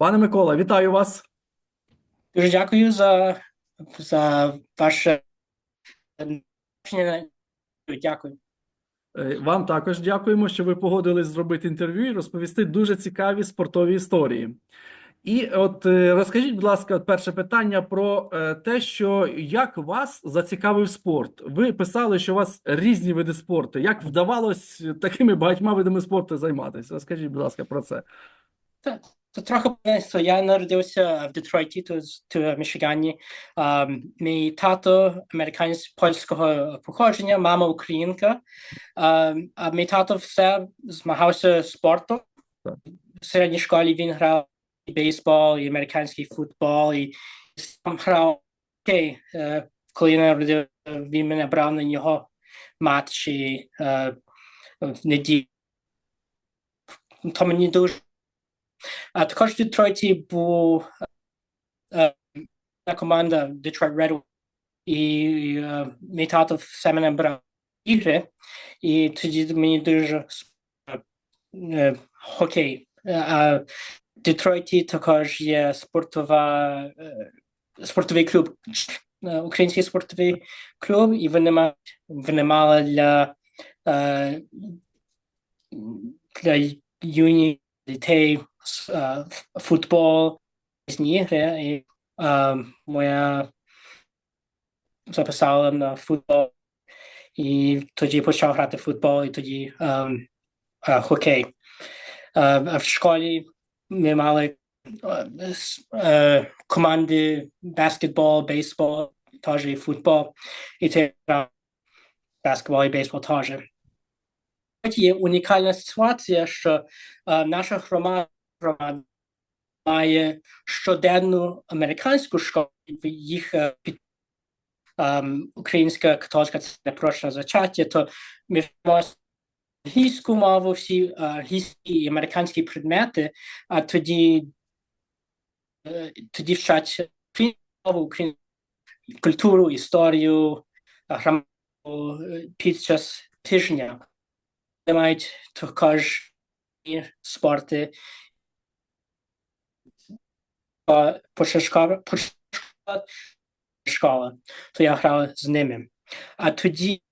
Пане Микола, вітаю вас. Дуже дякую за, за ваше дякую. Е, Вам також дякуємо, що ви погодились зробити інтерв'ю і розповісти дуже цікаві спортові історії. І от е, розкажіть, будь ласка, перше питання про е, те, що як вас зацікавив спорт. Ви писали, що у вас різні види спорту. Як вдавалось такими багатьма видами спорту займатися? Розкажіть, будь ласка, про це. То трохи поясню. Я народився в Детройті, тут, тут в Мішигані. Um, мій тато американець польського походження, мама українка. Um, а мій тато все змагався спортом. В середній школі він грав і бейсбол, і американський футбол, і сам грав окей. Е, коли я народився, він мене брав на його матчі е, в неділю. То мені дуже а також в Детройті був е, е, команда Detroit Red Wings, і е, мій тато все мене брав ігри, і тоді мені дуже е, е, хокей. Е, А в Детройті також є спортова, е, спортовий клуб, е, український спортовий клуб, і вони мають вони мали для, е, для юні дітей с- е, ф- футбол, різні ігри, і е, моя записала на футбол, і тоді почав грати в футбол, і тоді е, е, хокей. А в школі ми мали е, команди баскетбол, бейсбол, теж і футбол, і це баскетбол і бейсбол теж. Є унікальна ситуація, що наша громада має щоденну американську школу, їх е, під ем, українська католицька це непрошне зачаття, то ми англійську мову, всі е, англійські і американські предмети, а тоді, е, тоді вчать українську мову, українську культуру, історію, граматику під час тижня. Мають також спорти. Е, Початково школа, то я грав з ними. А тоді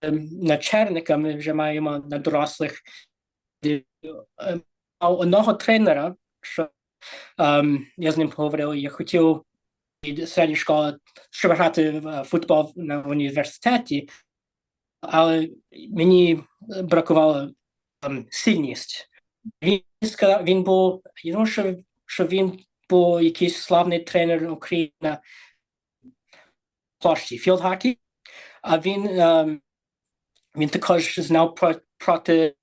ем, на черника ми вже маємо на дорослих ем, одного тренера, що ем, я з ним поговорив, я хотів від середньої школи, щоб грати в е, футбол на університеті, але мені бракувало ем, сильність. Він сказав, він був, я думаю, що, що він був якийсь славний тренер України площі філдхакі, а він, ем, він також знав про, проти,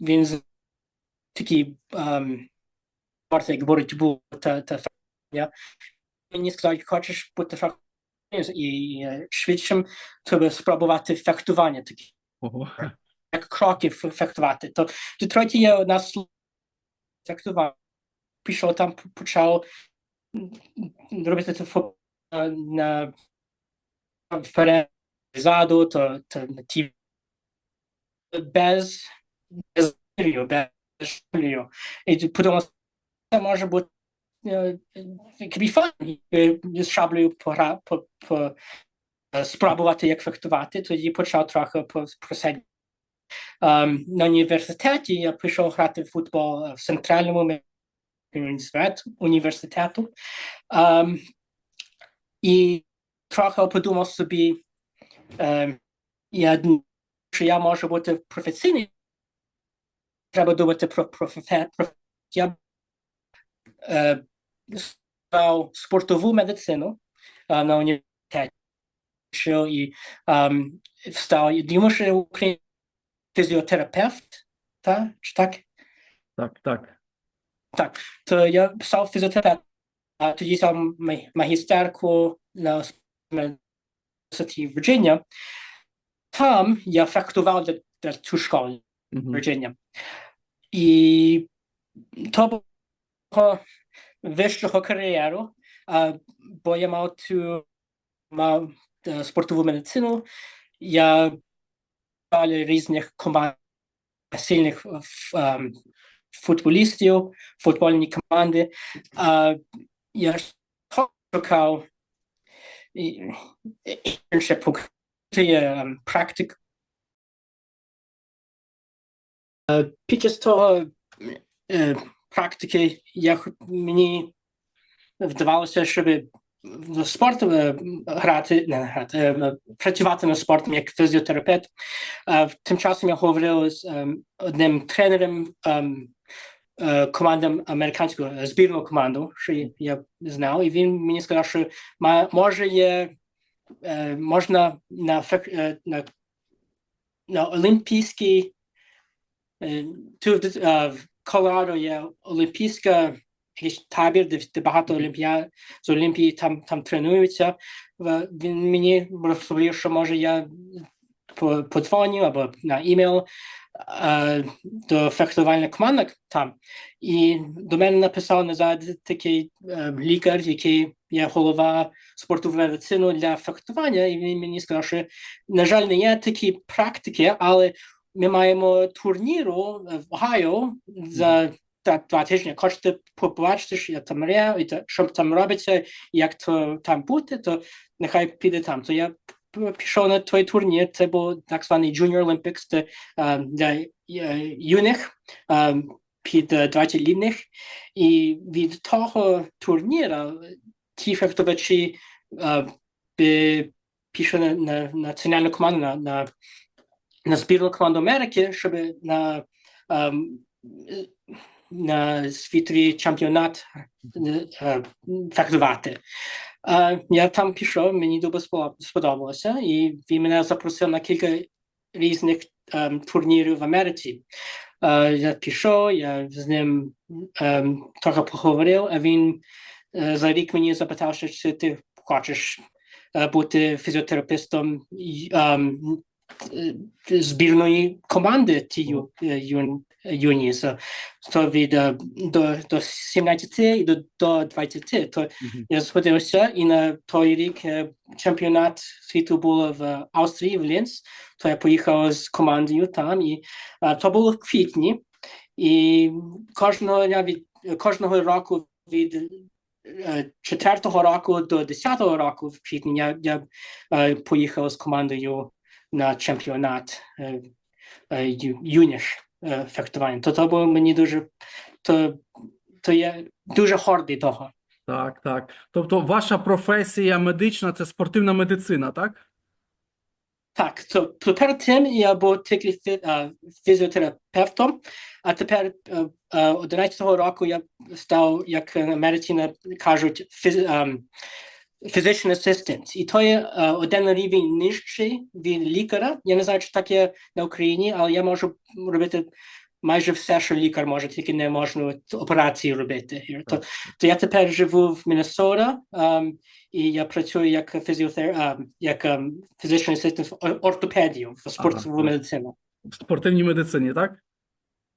він такі ем, як боротьбу та, та. Мені сказав, хочеш бути і е, швидшим, треба спробувати фехтування, такі як кроки фехтувати. То Детройті є одна фехтування. Пішов там, почав робити це на вперед, ззаду, то, то на ті без без без шулю. І подумав, це може бути е, з шаблею погра, по, по, спробувати, як фехтувати. Тоді почав трохи по, про себе Ем, на університеті я пішов грати в футбол в центральному ми- університет- університету. Ем, і трохи подумав собі, ем, я, думаю, що я можу бути професійним. Треба думати про профе- проф- Я е, став спортову медицину е, на університеті. Що і ем, встав, і думаю, що в Україні фізіотерапевт, та? Чи так? Так, так. Так, то я писав фізіотерапевт, а тоді сам ма- магістерку на університеті Вірджинія. Там я фехтував для, для цю школу Мгм. Вірджинія. І то було вищого кар'єру, а, бо я мав цю мав е, спортову медицину. Я далі різних футболістів, футбольні команди. А, я шукав і- і- ще покриє ем, практик. Е, Під час того е, практики я мені вдавалося, щоб спорт е, грати, не грати, е, працювати над спортом як фізіотерапевт. Е, Тим часом я говорив з ем, одним тренером ем, е, командам американського е, збірну команду, що я- знав, і він мені сказав, що може є е, можна на, е, на, на олімпійський е, тут е, в Колорадо є олімпійська табір, де, де багато олімпіад з Олімпії там, там тренуються. Він мені розповів, що може я по- подзвоню або на імейл е, до фехтувальних команд там. І до мене написав назад такий е, лікар, який є голова спортової медицини для фехтування, і він мені сказав, що, на жаль, не є такі практики, але ми маємо турніру в Огайо за та, два тижні. Хочете побачити, що я там є, і та- що там робиться, як то там бути, то нехай піде там. То я пішов на той турнір, це був так званий Junior Olympics для е, юних під е, 20 літніх. І від того турніра ті фехтувачі пішли на, на національну команду, на, на, на збірну команду Америки, щоб на, на світовий чемпіонат фехтувати. Я там пішов, мені дуже сподобалося, і він мене запросив на кілька різних ем, турнірів в Америці. Я пішов, я з ним ем, трохи поговорив, а він е, за рік мені запитав, що ти хочеш е, бути фізіотерапевтом збірної команди ТЮ юн, юні. So, то від е, до, до 17 і до, до 20. То Мгм. я сходився, і на той рік е, чемпіонат світу було в Австрії, в Лінц. То я поїхав з командою там, і е, то було в квітні. І кожного дня від кожного року від е, четвертого року до десятого року в квітні я, я е, поїхав з командою на чемпіонат е, е, ю- юних е, фехтувань. То то було мені дуже то, то я дуже гордий того. Так, так. Тобто, ваша професія медична це спортивна медицина, так? Так, то, перед тим я був тільки фі- е, фізіотерапевтом, а тепер е, е, 11-го року я став, як в Америці кажуть, фіз, ем, physician assistant. І то є е, один рівень нижчий від лікаря. Я не знаю, чи так є на Україні, але я можу робити майже все, що лікар може, тільки не можна операції робити. То, то я тепер живу в Міннесота, ем, і я працюю як фізіотер... ем, як ем, physician assistant в ортопедію, в спортову так. медицину. В спортивній медицині, так?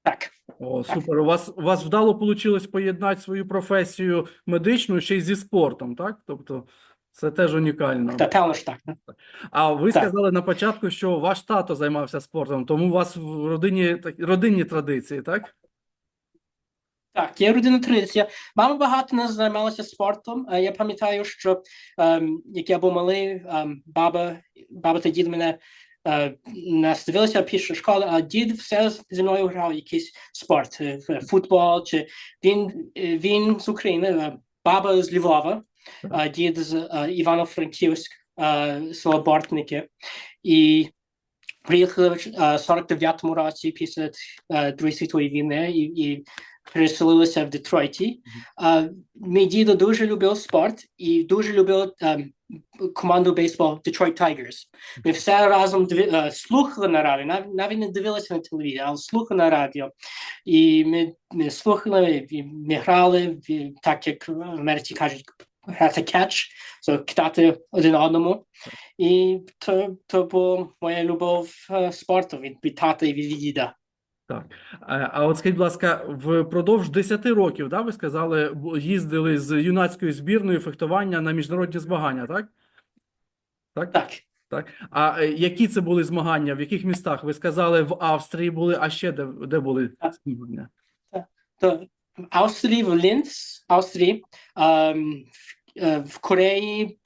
Так, О, супер. У вас, у вас вдало вийшло поєднати свою професію медичну ще й зі спортом, так? Тобто, це теж унікально. та певно ж так. А ви Так. сказали на початку, що ваш тато займався спортом, тому у вас в родині так- родинні традиції, так? Так, є родинна традиція. Мама багато нас займалася спортом. Я пам'ятаю, що ем, як я був малий, ем, баба, баба та дід мене е, нас дивилися після школи, а дід все зі мною грав якийсь спорт, е, футбол. Чи він, е, він з України, баба з Львова, а дід з Івано-Франківськ, е. І приїхали в е, 49-му році після Другої світової війни і, і переселилися в Детройті. Мій дідо дуже любив спорт і дуже любив ем, команду бейсбол Detroit Tigers. Ми все разом диві, е, слухали на радіо, навіть, навіть не дивилися на телевізор, але слухали на радіо. І ми, ми слухали, і ми грали, і так як в Америці кажуть, грати кетч, кидати один одному. І то, то була моя любов е, спорту від, від тата і від діда. Так. А, а от скажіть, будь ласка, впродовж 10 років, да, ви сказали, їздили з юнацькою збірною фехтування на міжнародні змагання, так? Так? Так. Так. А е, які це були змагання? В яких містах? Ви сказали, в Австрії були, а ще де, де були змагання? в Австрії, в Лінц, Австрії, ем, в, е, в Кореї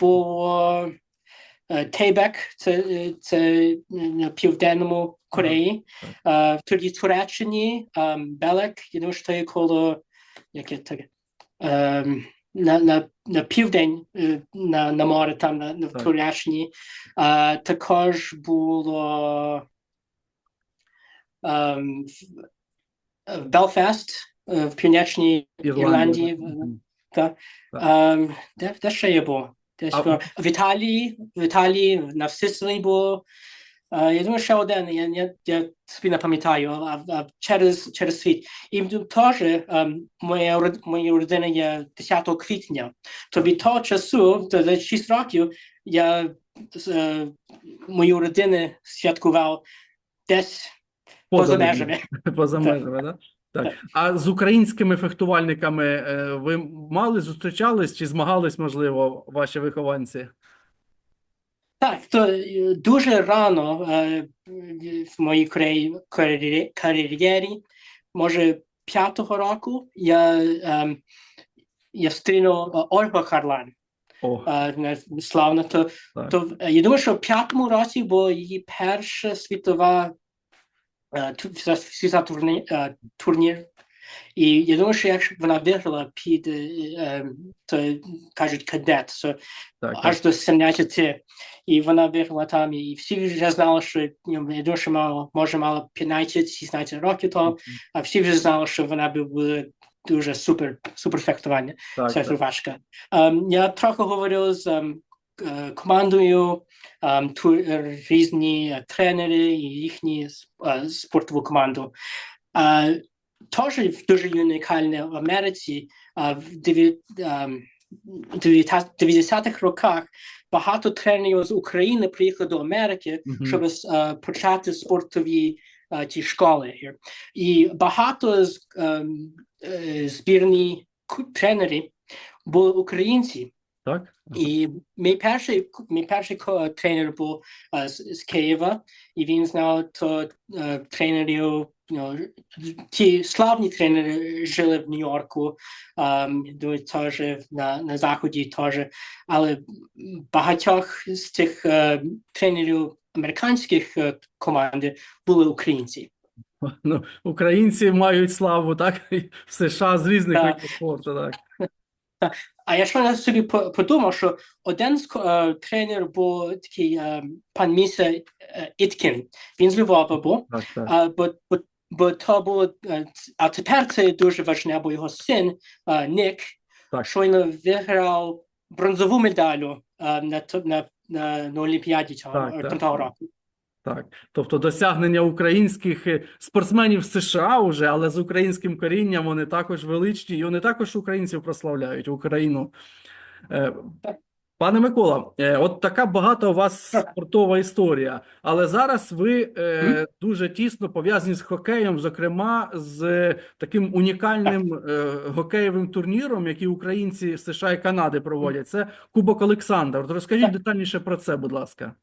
е, Тейбек, це, е, це на південному Кореї, е, тоді в Туреччині, ем, Белек, я думаю, що є коло, яке таке, ем, на, на, на південь, е, на, на море, там на, на в Так. Туреччині, е, також було ем, в- в Белфаст, е, в північній Ірландії, Мгм. та, Так. ем, де, де ще я був? Десь А- було- в Італії, в Італії, на Сицилії було. Я думаю, ще один, я, я, я собі не пам'ятаю, а, через, через світ. І теж ем, моя, моя родина є 10 квітня. То від того часу, то за 6 років, я е, мою родину святкував десь поза Подали. межами. Поза межами, да? Так. А з українськими фехтувальниками ви мали зустрічались чи змагались, можливо, ваші вихованці? Так, то е, дуже рано е, в моїй кар'єрі, кар'єрі, може п'ятого року, я, ем, я встрінув е, Ольгу Харлан. Е, славна. То, то е, я думаю, що в п'ятому році була її перша світова е, ту- світа- світа турні, е, турнір. І я думаю, що якщо вона виграла під, е, е, то кажуть, кадет, so, так, аж так. до 17. І вона виграла там, і всі вже знали, що думаю, що мала, може мала 15-16 років тому, а всі вже знали, що вона була дуже супер, супер фехтування. Це так. Ем, я трохи говорив з ем, е, командою, ем, ту, різні тренери і їхні е, спортову команду. Е, Теж дуже унікальне в Америці в дев'я- ем, 90-х роках багато тренерів з України приїхали до Америки, щоб почати спортові ті школи. І багато з ем, е, збірні тренерів були українці. Так? І мій перший, мій перший тренер був е, з, з Києва, і він знав то е, тренерів, know, ті славні тренери жили в Нью-Йорку, ем, теж на, на Заході теж, але багатьох з цих е, тренерів американських е, команд були українці. Ну, українці мають славу, так? В США з різних видів спорту, так. А я ще собі подумав, що один з е, тренер був такий е, пан Міса е, Іткін. Він з Львова був. А, бо, бо, бо то було, е, а тепер це дуже важливо, бо його син е, Нік щойно виграв бронзову медалю на, на, на, на Олімпіаді цього, року. Так, тобто досягнення українських е, спортсменів США вже, але з українським корінням вони також величні, і вони також українців прославляють Україну. Е, Пане Микола, е, от така багата у вас спортова історія, але зараз ви дуже тісно пов'язані з хокеєм, зокрема з таким унікальним хокеєвим турніром, який українці США і Канади проводять. Це Кубок Олександр. Розкажіть детальніше про це, будь ласка.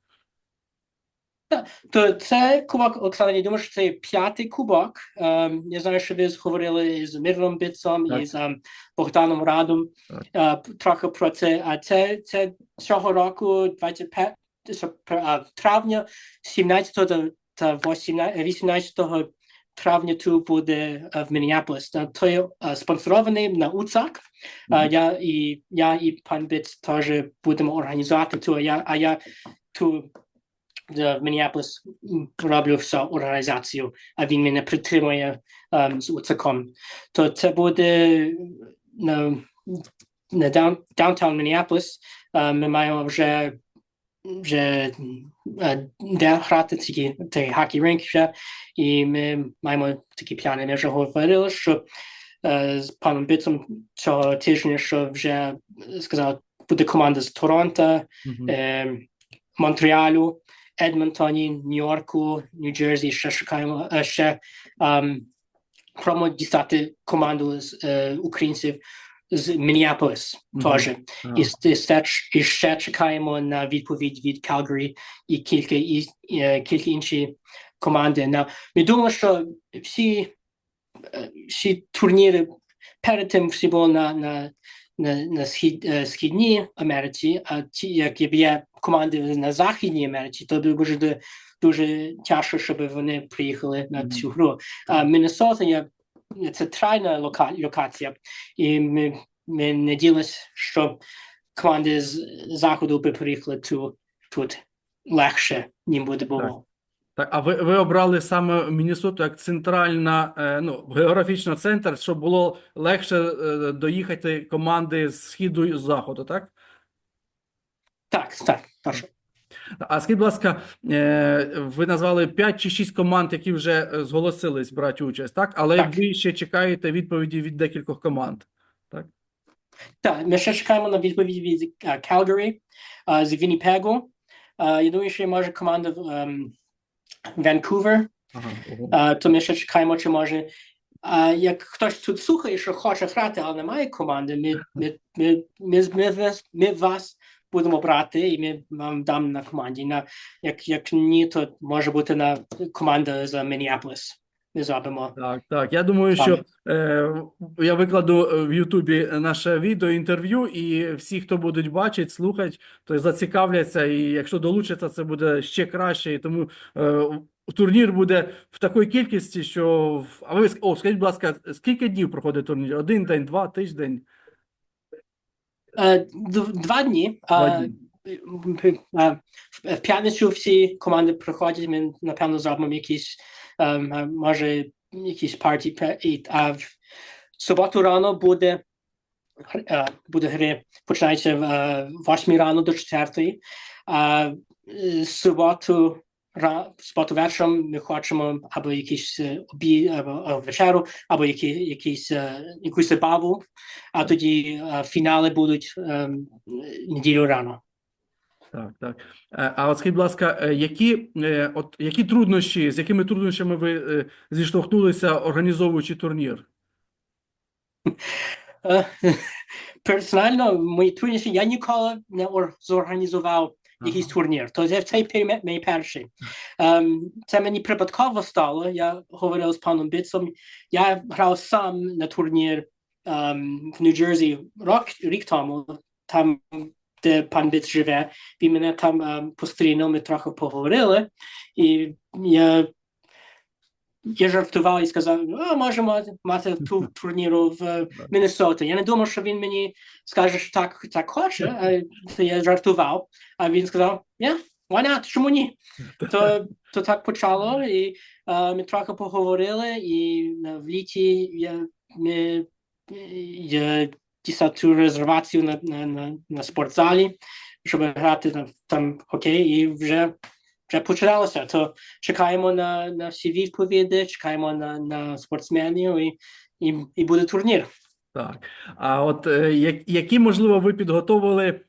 То це кубок Олександр, я думаю, що це п'ятий кубок. Ем, я знаю, що ви говорили з Мирлом Бітцом Так. і з ем, Богданом Радом е, трохи про це. А це, це цього року, 25 що, травня, 17 та, та 18, 18 травня тут буде е, в Міннеаполіс. То є е, спонсорований на УЦАК. Е, Мгм. Я і я і пан Біц теж будемо організувати ту, а я, а я ту de- в Міннеаполіс м, роблю всю організацію, а він мене підтримує ем, з УЦКом. То це буде на, на даун, даунтаун Міннеаполіс. Е, Ми маємо вже вже е, де грати ці цей хокей ринк вже, і ми маємо такі плани. Ми вже говорили, що е, з паном Бітцем цього тижня, що вже сказав, буде команда з Торонто, Мгм. е, Монреалю, Едмонтоні, Нью-Йорку, Нью-Джерсі, ще шукаємо ще пробуємо дістати команду з е, українців з Міннеаполіс теж. А, І, с- і, ще, і ще чекаємо на відповідь від Calgary і кілька, і, е, кілька інші команди. На, ми думали, що всі всі турніри перед тим всі було на, на, на, на схід, східній Америці, а ті, як є команди на Західній Америці, то дуже дуже, дуже тяжко, щоб вони приїхали на цю гру. А Міннесота є це трайна лока, локація, і ми, ми надіялися, що команди з заходу би приїхали тут, тут легше, ніж буде було. Так, а ви, ви обрали саме Міннесоту як центральна, е, ну, географічно центр, щоб було легше е, доїхати команди з східу і з заходу, так? Так, так, точно. А скажіть, будь ласка, е, ви назвали 5 чи 6 команд, які вже е, зголосились брати участь, так? Але Так. ви ще чекаєте відповіді від декількох команд, так? Так, ми ще чекаємо на відповідь від Calgary, з Вінніпегу. Я думаю, що може команда ем, Ванкувер, Ага, то ми ще чекаємо, чи може. А як хтось тут слухає, що хоче грати, але немає команди, ми, ми, ми, ми, ми, ми вас будемо брати, і ми вам дам на команді. На, як, як ні, то може бути на команда з Мінніаполіс. Ми зробимо. Так, так. Я думаю, що е, я викладу е, в Ютубі наше відео, інтерв'ю, і всі, хто будуть бачити, слухати, то зацікавляться. І якщо долучаться, це буде ще краще. І тому е, турнір буде в такій кількості, що а ви о, скажіть, будь ласка, скільки днів проходить турнір? Один день, два, тиждень? Е, Два дні. Два дні. В п'ятницю всі команди приходять, ми напевно зробимо якісь, ем, може, якісь парті, а в суботу рано буде, е, буде гри, починається в е, 8 рано до 4. А е, суботу, суботу ми хочемо або якийсь е, обід, або, або вечеру, або які, якісь, е, якусь забаву, а тоді е, фінали будуть неділю рано. Так, так. Е, А от скажіть, будь ласка, е, які, е, от, які труднощі, з якими труднощами ви е, зіштовхнулися, організовуючи турнір? Е, Персонально, мої труднощі, я ніколи не зорганізував якийсь турнір. То в цей пер- мій перший. Um, це мені припадково стало. Я говорив з паном Біцом. Я грав сам на турнір um, в Нью-Джерсі рік тому, там, де пан Біц живе. Він мене там um, пострінув, ми трохи поговорили. І я я жартував і сказав, а може мати, мати ту турніру в е, Міннесоті. Я не думав, що він мені скаже, що так, так хоче, а я жартував. А він сказав, yeah, why not, чому ні? То, то так почало, і е, ми трохи поговорили, і е, в літі я, ми, я дістав цю резервацію на, на, на, на спортзалі, щоб грати там, там хокей, і вже вже починалося. То чекаємо на, на всі відповіді, чекаємо на, на спортсменів і, і, і буде турнір. Так. А от як- які, можливо, ви підготовили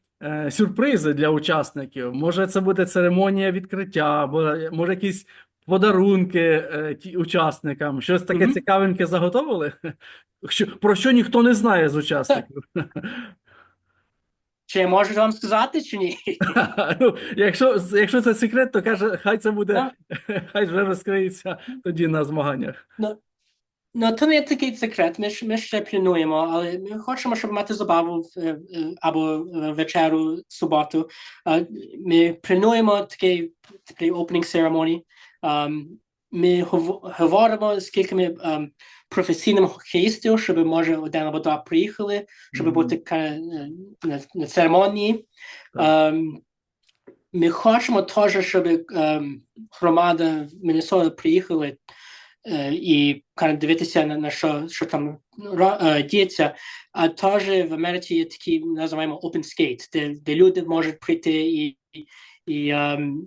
сюрпризи для учасників? Може, це буде церемонія відкриття, або може якісь подарунки учасникам? Щось таке Мгм. цікавеньке заготовили? Про що ніхто не знає з учасників? Чи я можу вам сказати, чи ні? Ну, якщо, якщо це секрет, то каже, хай це буде, хай вже розкриється тоді на змаганнях. Ну, то не такий секрет. Ми, ж- ми ще плануємо, але ми хочемо, щоб мати забаву е, е, або вечеру суботу. Ми плануємо такий, такий opening ceremony. Ми гов- говоримо з кількома ем, професійними хокеїстів, щоб може один або два приїхали, щоб Мгм. бути ка- е, на, на церемонії. Ем, Ми хочемо теж, щоб ем, громада Міннесоти приїхали е, і дивитися на, на що, що там е, діється. А теж в Америці є такі, називаємо open skate, де, де люди можуть прийти і, і ем,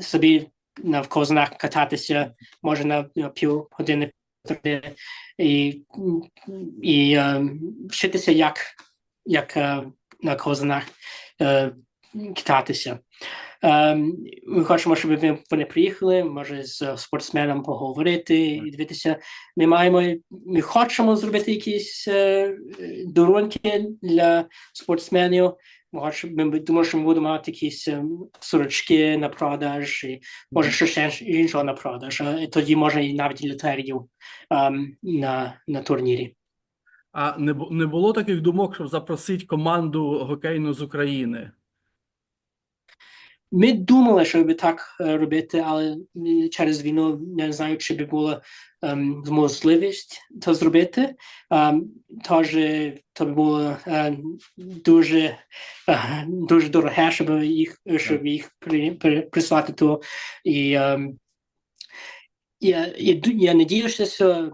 собі на в ковзанах кататися, може на, пів години і, і е, вчитися, як, як е, на ковзанах е, кататися. Ем, ми хочемо, щоб вони приїхали, може з спортсменом поговорити і дивитися. Ми маємо, ми хочемо зробити якісь е, дарунки для спортсменів. ми думаємо, що ми будемо мати якісь ем, сорочки на продаж, і може щось іншого на продаж. А тоді може і навіть і ем, на, на турнірі. А не, не було таких думок, щоб запросити команду хокейну з України? Ми думали, що би так е, робити, але через війну не знаю, чи би була ем, можливість це зробити. Ем, тож е, то би було е, дуже, е, дуже дороге, щоб їх, щоб їх при, при, прислати то. І ем, я, я, я надіюся, що,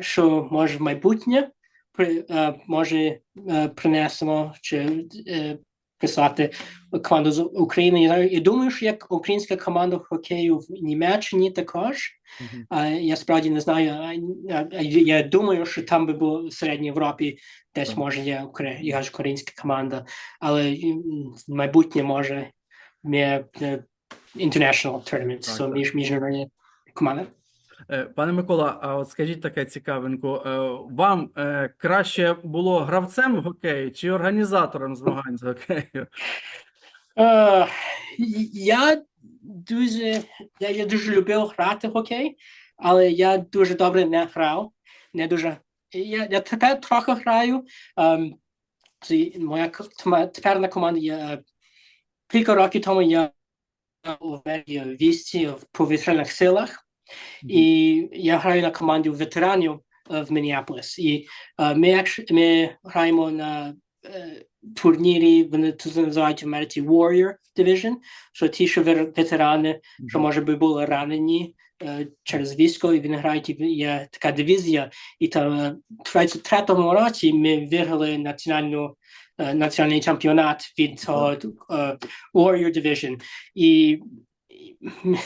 що може в майбутнє при, е, може принесемо чи прислати команду з України. Я, думаю, що як українська команда хокею в Німеччині також. Мгм. А я справді не знаю. а- Я думаю, що там би було в Середній Європі десь Так. може є українська команда, але в майбутнє може е, international tournament, Так, so між міжнародні команди. Е, Пане Микола, а от скажіть таке цікавенько, е, вам е, краще було гравцем в хокеї чи організатором змагань з хокею? Я дуже я, я дуже любив грати в хокей, але я дуже добре не грав. Не дуже. Я, я тепер трохи граю. Ем, моя ко- тема- тепер є е, кілька років тому я у вісті в повітряних силах, і я граю на команді ветеранів е, в якщо- ми граємо на е, турнірі, вони тут називають в Америці Warrior Division, що ті, що ветерани, що може би були ранені е, через військо, і грають, і є така дивізія. І там в 33-му році ми виграли національну е, національний чемпіонат від Warrior Division. І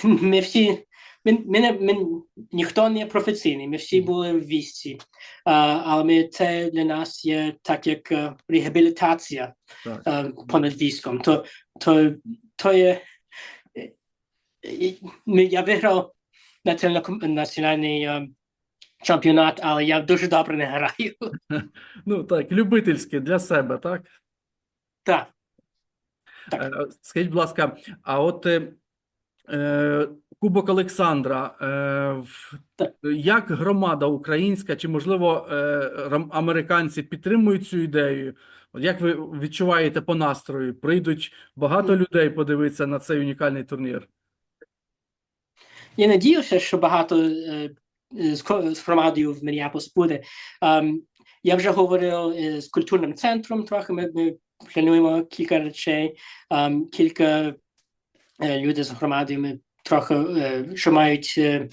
ми всі ми, ми, не- ми, ніхто не професійний, ми всі були в вісці. Але ми, це для нас є так як е, реабілітація Так. е, понад військом. То, то, то є. е, Я виграв національний, чемпіонат, але я дуже добре не граю. Ну так, любительське для себе, так? Так. Е, Скажіть, будь ласка, а от Кубок Олександра, е, як громада українська, чи можливо е, американці підтримують цю ідею? Як ви відчуваєте по настрою? Прийдуть багато людей подивитися на цей унікальний турнір? Я надіюся, що багато е, з громадою в Мінneapolis буде. Ем, я вже говорив з культурним центром трохи. Ми, ми плануємо кілька речей, ем, кілька людей з громадою. Ми трохи е, що мають. Е,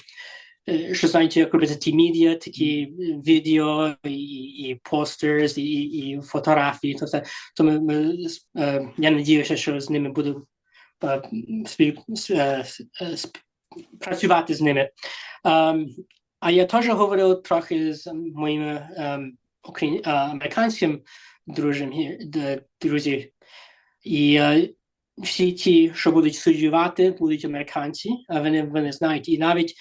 е, що знають, як робити ті медіа, такі відео, і, і, постерс, і, і, фотографії. То, все. то ми, ми, я надіюся, що з ними буду працювати з ними. Ем, а я теж говорив трохи з моїми ем, американським друзям, ді- друзі. І всі ті, що будуть суддювати, будуть американці, а вони, вони знають. І навіть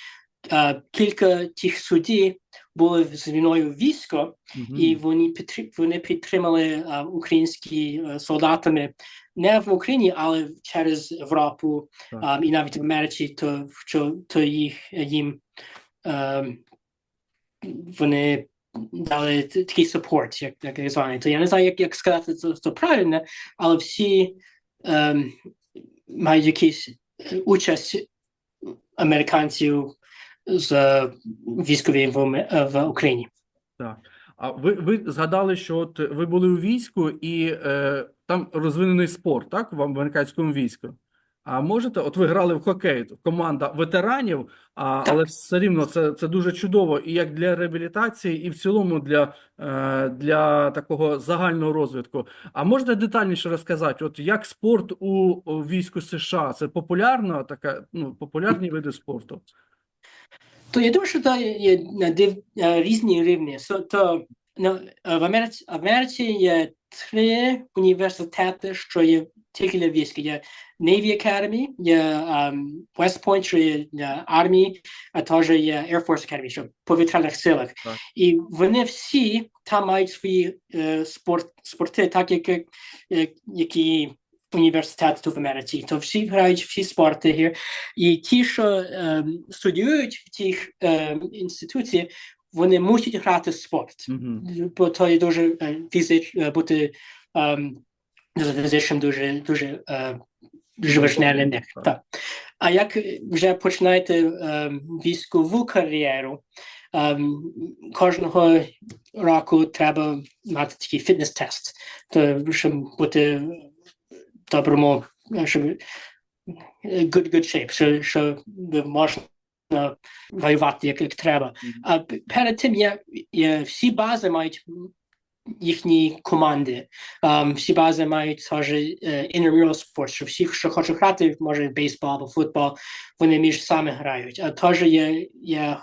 е, кілька тих судді були з війною військо, Мгм. і вони підтри- вони підтримали е, українські е, солдатами не в Україні, але через Європу а, і навіть в Америці, то що то їх їм е, вони дали такий супорт, як так званий. То я не знаю, як, як сказати це, це правильно, але всі е, мають якісь е, участь американців з е, військові в, Україні. в Україні. А ви, ви згадали, що от ви були у війську і е, там розвинений спорт, так? В американському війську. А можете, от ви грали в хокей, команда ветеранів, а, але все рівно це, це дуже чудово і як для реабілітації, і в цілому для, е, для такого загального розвитку. А можете детальніше розказати, от як спорт у, війську США? Це популярна така, ну, популярні види спорту? То я думаю, що це є на див, е, різні рівні. So, то ну, в Америці, в Америці є три університети, що є для війська. Є Navy Academy, є um, West Point, що є армії, а також є Air Force Academy, що повітряних силах. Так. І вони всі там мають свої е, спорт, спорти, так як, як які університети тут в Америці. То всі грають всі спорти here. І ті, що е, студіюють в тих е, інституціях, вони мусять грати спорт. Мгм. Бо то є дуже е, фізич, е, бути ем, фізичним, дуже, дуже, е, дуже важне для них. Так. А як вже починаєте ем, військову кар'єру, ем, кожного року треба мати такий фітнес-тест, то щоб бути доброму, е, щоб е, good, good shape, що, що можна воювати як, як треба. А перед тим є, є всі бази мають їхні команди. Um, всі бази мають теж intramural sports, що всі, що хочуть грати, може бейсбол або футбол, вони між самі грають. А теж є, є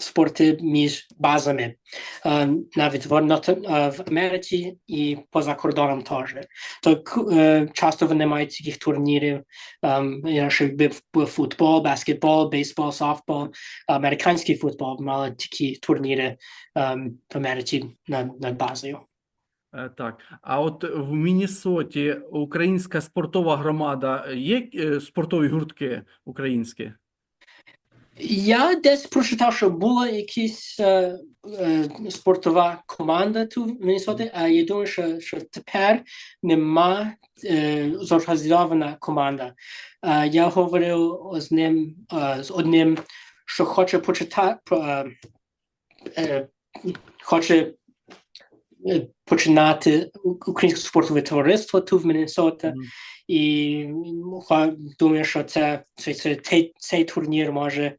спорти між базами, навіть в, Америці і поза кордоном теж. То к- часто вони мають турнірів, ф- футбол, баскетбол, бейсбол, софтбол, американський футбол мали такі турніри в Америці над, базою. Так, а от в Міннесоті українська спортова громада є спортові гуртки українські? Я десь прочитав, що була якась е, е, спортова команда тут в Міннесоті, а я думаю, що, що тепер нема е, зорганізована команда. Е, я говорив з ним е, з одним, що хоче почитати, е, е, хоче починати українське спортове товариство тут в Міннесоті. Мгм. І думаю, що це, це, це, цей, цей турнір може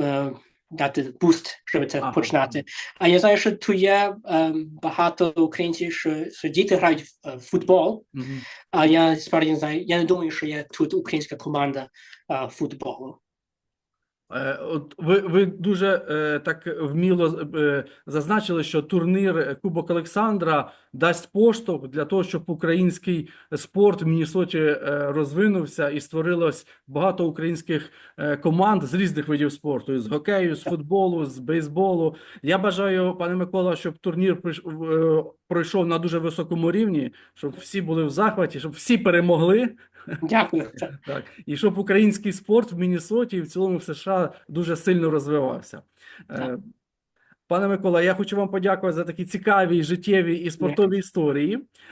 е, дати буст, щоб це Ага. починати. А я знаю, що тут є е, багато українців, що, що діти грають в е, футбол, Мгм. а я справді не знаю, я не думаю, що є тут українська команда е, футболу. Е, От ви, ви дуже е, так вміло е, зазначили, що турнір Кубок Олександра дасть поштовх для того, щоб український спорт в Міннесоті е, розвинувся і створилось багато українських е, команд з різних видів спорту: з хокею, з футболу, з бейсболу. Я бажаю, пане Микола, щоб турнір е, пройшов на дуже високому рівні, щоб всі були в захваті, щоб всі перемогли. Дякую. Так. І щоб український спорт в Міннесоті і в цілому в США дуже сильно розвивався. Е, Так. Пане Микола, я хочу вам подякувати за такі цікаві життєві і спортові історії.